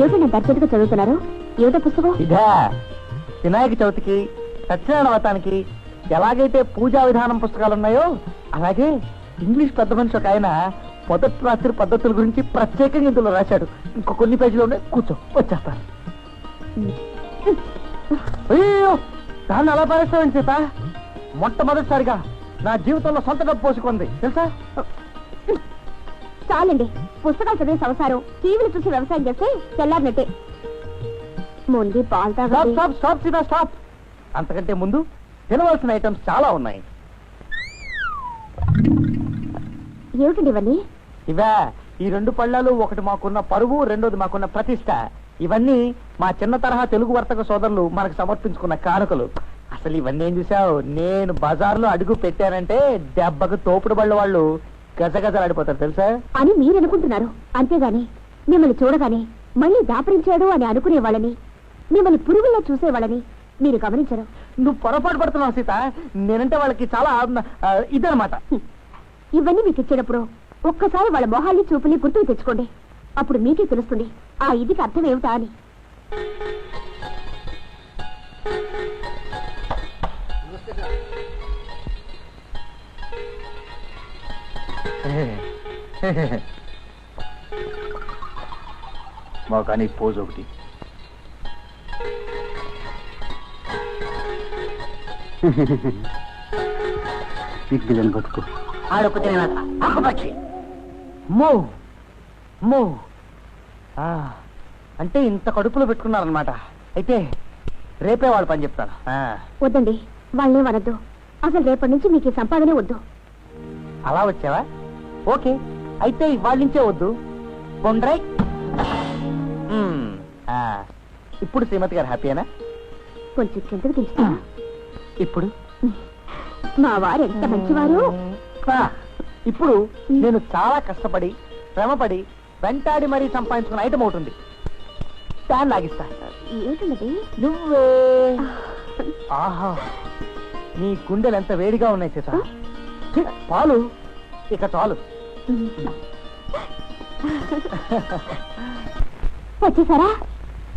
ఏమిటండి దర్శకుడిగా చదువుతున్నారు ఏమిటో పుస్తకం? ఇదే వినాయక చవితికి సత్యనారాయణ వ్రతానికి ఎలాగైతే పూజా విధానం పుస్తకాలు ఉన్నాయో అలాగే ఇంగ్లీష్ పెద్ద మనిషి ఒక ఆయన మొదటి రాత్రి పద్ధతుల గురించి ప్రత్యేకంగా ఇందులో రాశాడు. ఇంకో కొన్ని పేజీలు ఉన్నాయి కూర్చో వచ్చేస్తాను. అయ్యో దాన్ని అలా పారేస్తామని చేత మొట్టమొదటిసారిగా నా జీవితంలో సొంత డబ్బు పోసుకుంది తెలుసా? చాలండి. పుస్తకాలు చదివే సంసారం టీవీలు చూసి వ్యవసాయం చేస్తే తెల్లారినట్టే. ముందు పాలు స్టాప్ తాగండి స్టాప్ స్టాప్ సీదా స్టాప్. అంతకంటే ముందు తినవలసిన ఐటమ్స్ చాలా ఉన్నాయి. ఏమిటండి ఇవన్నీ? ఇవే ఈ రెండు పళ్ళాలు ఒకటి మాకున్న పరువు రెండోది మాకున్న ప్రతిష్ట. ఇవన్నీ మా చిన్న తరహా తెలుగు వర్తక సోదరులు మనకు సమర్పించుకున్న కానుకలు. అసలు ఇవన్నీ ఏం చూసావు నేను బజార్లో అడుగు పెట్టానంటే దెబ్బకు తోపుడు బళ్ళ వాళ్ళు గజగజలాడిపోతారు తెలుసా? అని మీరు అనుకుంటున్నారు అంతేగాని మిమ్మల్ని చూడగానే మళ్ళీ దాపరించాడు అని అనుకునే వాళ్ళని మిమ్మల్ని పురుగుల్లో చూసేవాళ్ళని మీరు గమనించరు. నువ్వు పొరపాటు పడుతున్నావు సీత. నేనంటే వాళ్ళకి చాలా ఆ, ఇదనమాట. ఇవన్నీ మీకు ఇచ్చేటప్పుడు ఒక్కసారి వాళ్ళ మొహాల్ని చూపుని గుర్తుకు తెచ్చుకోండి. అప్పుడు మీకే తెలుస్తుంది ఆ ఇదికి అర్థం ఏమిటా అని. మా కానీ పోజ్ ఒకటి. ఆడొకటి అంటే ఇంత కడుపులో పెట్టుకున్నారనమాట అయితే రేపే వాళ్ళు పని చెప్తాను. ఆ, వద్దండి వాళ్ళే వనద్దు అసలు రేపటి నుంచి మీకు సంపాదనే వద్దు. అలా వచ్చావా? ఓకే. అయితే ఇవాళ నుంచే వద్దు. ఆ, ఇప్పుడు శ్రీమతి గారు హ్యాపీయేనా కొంచెం కిందకు దించుతా. ఇప్పుడు? మా వారు ఎంత మంచివారు? ఆ, ఇప్పుడు నేను చాలా కష్టపడి శ్రమపడి వెంటాడి మరీ సంపాదించుకున్న ఐటమ్ అవుతుంది దాన్ని లాగిస్తా. ఏంటన్నది నువ్వే. ఆహా. నీ గుండెలు ఎంత వేడిగా ఉన్నాయి సీత. పాలు. ఇక చాలు. వచ్చేసారా?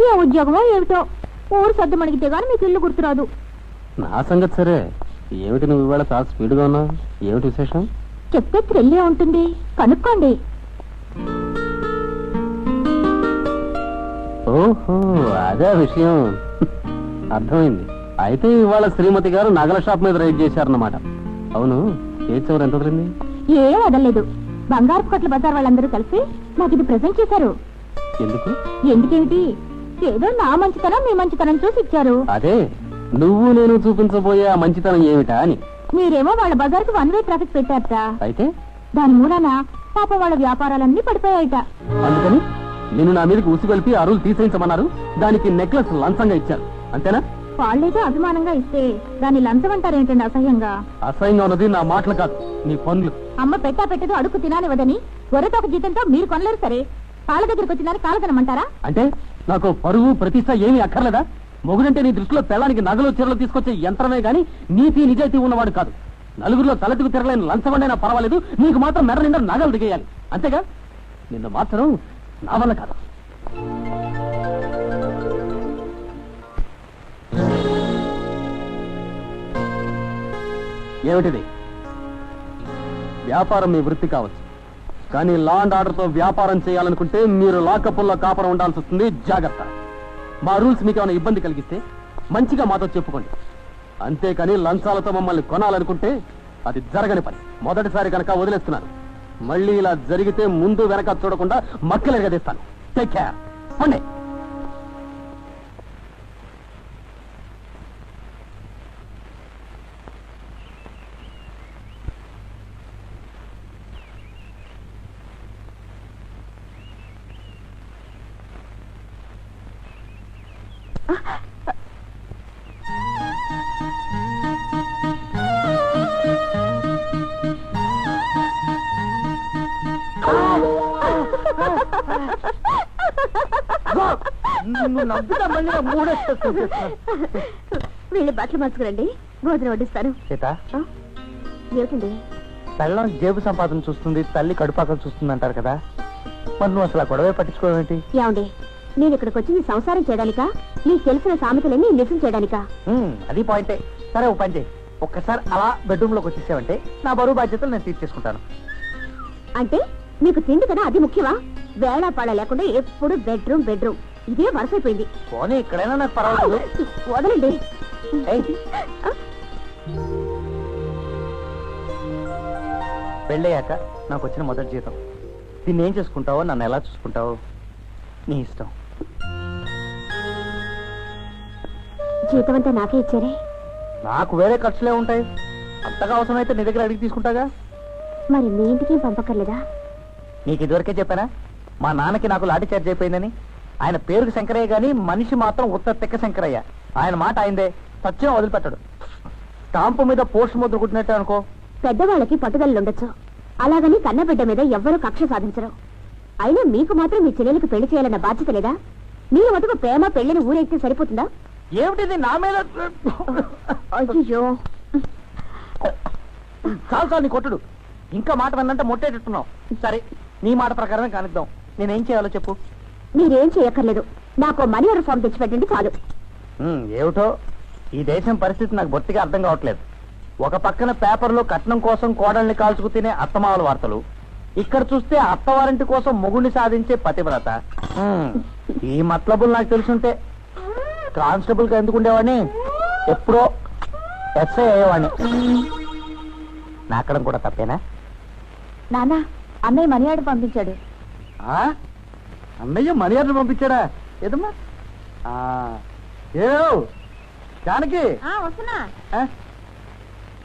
ఏ ఉద్యోగమో ఏమిటో? ఊరు సర్దు మణిగితే గాని మీకు ఇల్లు గుర్తురాదు. నా సంగతి సరే. ఏమిటి నువ్వు ఇవాళ చాలా స్పీడ్గా ఉన్నావు? ఏమిటి విశేషం? చెప్తే థ్రిల్లే ఉంటుంది. కనుక్కోండి. ఓహో అదే విషయం. అర్థమైంది. అయితే ఇవాళ శ్రీమతి గారు నగల షాప్ మీద రైడ్ చేశారన్నమాట. అవును ఏ చివరి ఎంత వదిలింది? ఏం వదలలేదు. బంగారు కొట్ల బజార్ వాళ్ళందరూ కలిసి నాకు ఇది ప్రజెంట్ చేశారు. ఎందుకు? ఎందుకేమిటి? ఏదో నా మంచితనం మీ మంచితనం చూసి ఇచ్చారు. అదే నువ్వు నేను చూపించబోయే ఆ మంచితనం ఏమిటా అని. మీరేమో వాళ్ళ బజార్కి వన్ వే ట్రాఫిక్ పెట్టారట. అయితే? దాని మూలాన పాప వాళ్ళ వ్యాపారాలన్నీ పడిపోయాయట. అందుకని నిన్ను నా మీదకి ఉసిగొల్పి అరువులు తీసేయించమన్నారు. దానికి నెక్లెస్ లంచంగా ఇచ్చారు. అంతేనా? వాళ్ళేదో అభిమానంగా ఇస్తే దాన్ని లంచం అంటారేంటండి అసహ్యంగా? అసహ్యంగా ఉన్నది నా మాటలు కాదు నీ పనులు. అమ్మ పెట్టా పెట్టదు అడుగు తినానివ్వదని గొర్రెతో ఒక జీతంతో మీరు కొనలేరు సరే. కాళ్ళ దగ్గరికి వచ్చిందని కాలదనమంటారా అంటే నాకు పరువు ప్రతిష్ట ఏమీ అక్కర్లేదా? మొగుడంటే నీ దృష్టిలో పెళ్ళానికి నగలు చీరలు తీసుకొచ్చే యంత్రమే గాని నీతి నిజాయితీ ఉన్నవాడు కాదు. నలుగురిలో తలెత్తుకు తిరగలేని లంచమండైనా పర్వాలేదు నీకు మాత్రం మెడ నిండా నగలు దిగేయాలి. అంతేగా? నిన్ను మాత్రం నా వల్ల కాదు. ఏమిటిది వ్యాపారం మీ వృత్తి కావచ్చు. కానీ లా అండ్ ఆర్డర్తో వ్యాపారం చేయాలనుకుంటే మీరు లాకప్పుల్లో కాపురం ఉండాల్సి వస్తుంది. జాగ్రత్త. మా రూల్స్ మీకు ఏమైనా ఇబ్బంది కలిగిస్తే మంచిగా మాతో చెప్పుకోండి. అంతేకాని లంచాలతో మమ్మల్ని కొనాలనుకుంటే అది జరగని పని. మొదటిసారి కనుక వదిలేస్తున్నాను మళ్ళీ ఇలా జరిగితే ముందు వెనక చూడకుండా మక్కలు ఎరగదీస్తాను టేక్ కేర్ పండే. వీళ్ళు బట్టలు మార్చుకురండి. గోధుమ వడ్డిస్తాను సీత? ఏమిటండి? పెళ్ళం జేబు సంపాదన చూస్తుంది తల్లి కడుపాకలు చూస్తుంది అంటారు కదా. మరి నువ్వు అసలు గొడవే పట్టించుకోవేంటి ఏమండి నేను ఇక్కడికి వచ్చింది సంసారం చేయడానికా? నీకు తెలిసిన సామెతలన్నీ నిజం చేయడానికా? అది పాయింటే. సరే ఓ పని చేయి. ఒక్కసారి అలా బెడ్రూమ్లోకి వచ్చేసావంటే నా బరువు బాధ్యతలు నేను తీర్చేసుకుంటాను. అంటే మీకు తిండి కదా అది ముఖ్యమా? వేళ పాడ లేకుండా ఎప్పుడు బెడ్రూమ్ బెడ్రూమ్. ఇదే వరుసైపోయింది. పోనీ ఇక్కడైనా నాకు పర్వాలేదు. వదలండి. పెళ్ళయ్యాక నాకు వచ్చిన మొదటి జీతం. దీన్ని ఏం చేసుకుంటావో నన్ను ఎలా చూసుకుంటావో నీ ఇష్టం. జీతం అంతా నాకే ఇచ్చారే? నాకు వేరే ఖర్చులే ఉంటాయి. అంతగా అవసరమైతే నీ దగ్గర అడిగి తీసుకుంటాగా? మరి మీ ఇంటికి పంపక్కర్లేదా? నీకు ఇదివరకే చెప్పానా? మా నాన్నకి నాకు లాఠీ చార్జ్ అయిపోయిందని. ఆయన పేరుకి శంకరయ్య గాని మనిషి మాత్రం ఉత్త తెక్క శంకరయ్య. ఆయన మాట ఆయనదే. సత్యం వదిలిపెట్టాడు. స్టాంపు మీద పోస్ట్ ముద్ర కుట్టినట్టే అనుకో. పెద్దవాళ్ళకి పట్టుదలలు ఉండొచ్చు. అలాగని కన్నబిడ్డ మీద ఎవ్వరూ కక్ష సాధించరు. అయినా మీకు మాత్రం మీ చెల్లెలకు పెళ్ళి చేయాలన్న బాధ్యత లేదా? మీరు మటుకు ప్రేమ పెళ్ళిని ఊరెక్కితే సరిపోతుందా? ఏమిటిది నా మీద? అయ్యో చాలు చాలు నీ కొట్టుడు. ఇంకా మాట విన్నంటే మొట్టేటట్టున్నావు సరే నీ మాట ప్రకారమే కానిద్దాం. నేనేం చేయాలో చెప్పు. మీరేం చేయక్కర్లేదు. నాకు మనీ ఆర్డర్ ఫామ్ తెచ్చిపెట్టండి చాలు. ఉమ్, ఏమిటో? ఈ దేశం పరిస్థితి నాకు బొత్తిగా అర్థం కావట్లేదు. ఒక పక్కన పేపర్లో కట్నం కోసం కోడల్ని కాల్చుకు తినే అత్తమావల వార్తలు. ఇక్కడ చూస్తే అత్తవారింటి కోసం మొగుడిని సాధించే పతివ్రత. ఉమ్, ఈ మతలబులు నాకు తెలుసుంటే కానిస్టేబుల్గా ఎందుకు ఉండేవాడిని? ఎప్పుడో ఎస్ఐ అయ్యేవాడిని. నాకడం కూడా తప్పేనా? నాన్న అన్నయ్య మనీ ఆర్డర్ పంపించాడు. ఆ? అన్నయ్య మనీ ఆర్డర్ పంపించాడా? ఏదమ్మా? జానకి. వస్తున్నా?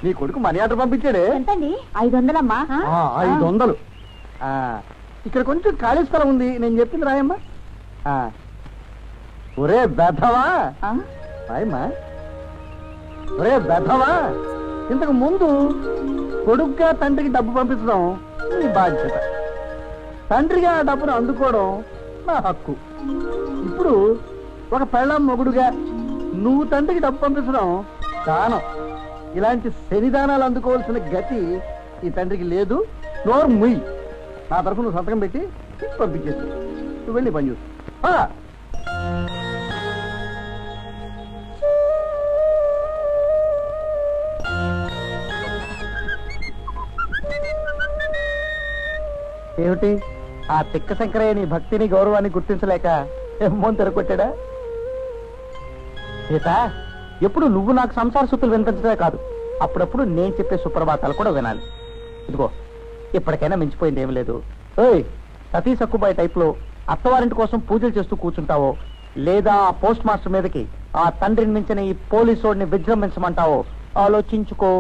నీ కొడుకు మనీ ఆర్డర్ పంపించాడే? ఎంతండి? ఐదు వందలమ్మా ఐదు వందలు ఇక్కడ కొంచెం ఖాళీ స్థలం ఉంది. నేను చెప్పింది రాయమ్మా. ఒరే బెధవా? ఒరే బెధవా ఇంతకు ముందు కొడుకుగా తండ్రికి డబ్బు పంపించడం నీ బాధ్యత. తండ్రిగా ఆ డబ్బును అందుకోవడం నా హక్కు. ఇప్పుడు ఒక పెళ్ళం మొగుడుగా నువ్వు తండ్రికి డబ్బు పంపించడం దానం. ఇలాంటి శనిదానాలు అందుకోవాల్సిన గతి ఈ తండ్రికి లేదు. నోరు ముయ్యి నా తరఫు నువ్వు సంతకం పెట్టి పంపించేసి నువ్వు వెళ్ళి పని చూసు ఏమిటి? ఆ తిక్క శంకరయ్య నీ భక్తిని గౌరవాన్ని గుర్తించలేక ఎమ్మోని తెరకొట్టాడా సీత ఎప్పుడు నువ్వు నాకు సంసార సూత్రులు వినిపించడమే కాదు. అప్పుడప్పుడు నేను చెప్పే సుప్రభాతాలు కూడా వినాలి. ఇదిగో ఇప్పటికైనా మించిపోయింది ఏం లేదు. ఏయ్ సతీ సక్కుబాయి టైప్లో అత్తవారింటి కోసం పూజలు చేస్తూ కూర్చుంటావో లేదా ఆ పోస్ట్ మాస్టర్ మీదకి ఆ తండ్రిని మించిన ఈ పోలీసోడిని విజృంభించమంటావో ఆలోచించుకో.